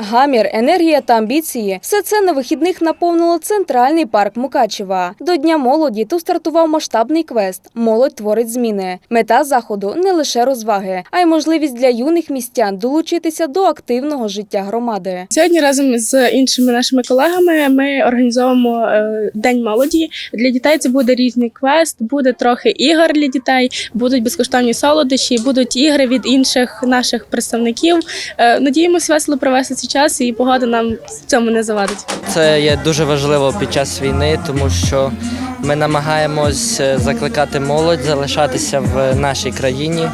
Гамір, енергія та амбіції все це на вихідних наповнило центральний парк Мукачева. До Дня молоді тут стартував масштабний квест Молодь творить зміни. Мета заходу не лише розваги, а й можливість для юних містян долучитися до активного життя громади. Сьогодні разом з іншими нашими колегами ми організовуємо е, день молоді. Для дітей це буде різний квест, буде трохи ігор для дітей, будуть безкоштовні солодощі, будуть ігри від інших наших представників. Е, Надіємося весело провести час, і погода нам в цьому не завадить. Це є дуже важливо під час війни, тому що ми намагаємось е, закликати молодь залишатися в нашій країні,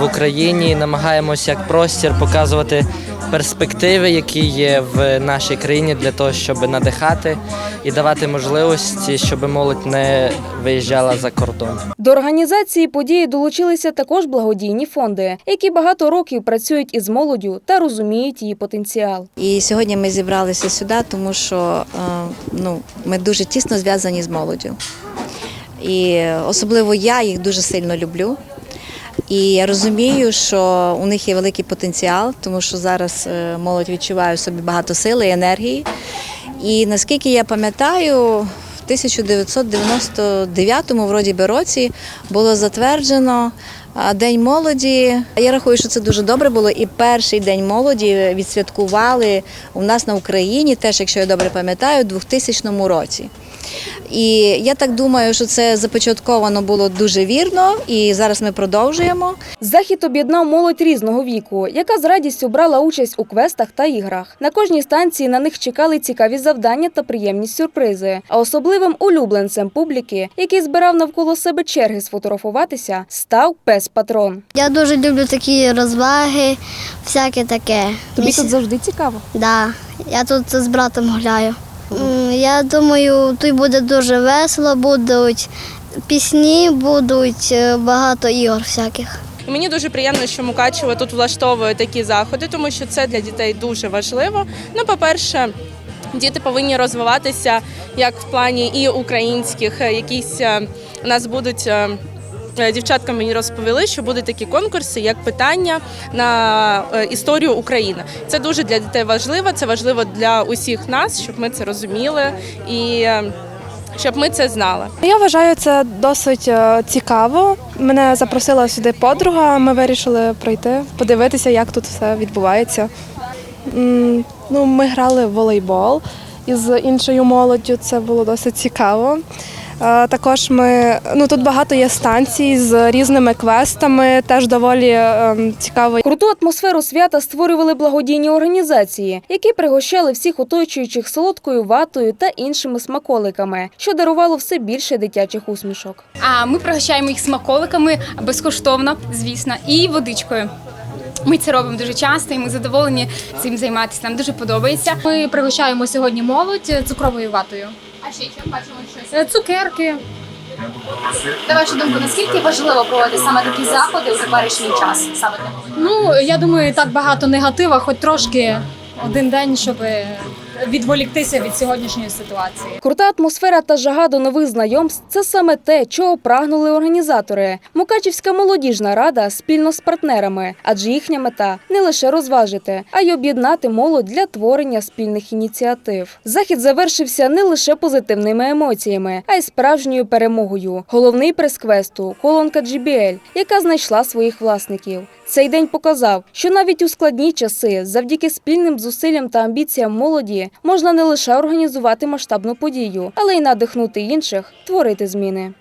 в Україні. Намагаємось як простір показувати перспективи, які є в нашій країні, для того, щоб надихати і давати можливості, щоб молодь не виїжджала за кордон. До організації події долучилися також благодійні фонди, які багато років працюють із молоддю та розуміють її потенціал. І сьогодні ми зібралися сюди, тому що е, ну, ми дуже тісно зв'язані з молоддю. І особливо я їх дуже сильно люблю. І я розумію, що у них є великий потенціал, тому що зараз е, молодь відчуває в собі багато сили і енергії. І наскільки я пам'ятаю, в 1999 вроді би році було затверджено День молоді. Я рахую, що це дуже добре було. І перший день молоді відсвяткували у нас на Україні, теж, якщо я добре пам'ятаю, у 2000 році. І я так думаю, що це започатковано було дуже вірно, і зараз ми продовжуємо. Захід об'єднав молодь різного віку, яка з радістю брала участь у квестах та іграх. На кожній станції на них чекали цікаві завдання та приємні сюрпризи. А особливим улюбленцем публіки, який збирав навколо себе черги сфотографуватися, став пес патрон. Я дуже люблю такі розваги, всяке таке. Тобі Мені тут завжди цікаво. Да. Я тут з братом гуляю. Я думаю, тут буде дуже весело, будуть пісні, будуть е, багато ігор всяких. Мені дуже приємно, що Мукачево тут влаштовує такі заходи, тому що це для дітей дуже важливо. Ну, по-перше, діти повинні розвиватися як в плані і українських, е, якісь е, у нас будуть. Е, Дівчатка мені розповіли, що будуть такі конкурси, як питання на е, історію України. Це дуже для дітей важливо. Це важливо для усіх нас, щоб ми це розуміли і е, щоб ми це знали. Я вважаю це досить цікаво. Мене запросила сюди подруга. Ми вирішили пройти, подивитися, як тут все відбувається. Ну, ми грали в волейбол із іншою молоддю. Це було досить цікаво. Е, Також ми ну тут багато є станцій з різними квестами. Теж доволі ем, цікаво. Круту атмосферу свята створювали благодійні організації, які пригощали всіх оточуючих солодкою ватою та іншими смаколиками, що дарувало все більше дитячих усмішок. А ми пригощаємо їх смаколиками безкоштовно, звісно, і водичкою. Ми це робимо дуже часто, і ми задоволені цим займатися. Нам дуже подобається. Ми пригощаємо сьогодні молодь цукровою ватою. А ще чим бачимо щось. Е, Цукерки. На вашу думку, наскільки важливо проводити саме такі заходи у теперішній час? Саме для молоді? Ну, я думаю, так багато негатива, хоч трошки один день, щоб відволіктися від сьогоднішньої ситуації. Крута атмосфера та жага до нових знайомств це саме те, чого прагнули організатори. Мукачівська молодіжна рада спільно з партнерами, адже їхня мета не лише розважити, а й об'єднати молодь для творення спільних ініціатив. Захід завершився не лише позитивними емоціями, а й справжньою перемогою. Головний приз квесту – колонка GBL, яка знайшла своїх власників. Цей день показав, що навіть у складні часи, завдяки спільним зусиллям та амбіціям молоді, можна не лише організувати масштабну подію, але й надихнути інших творити зміни.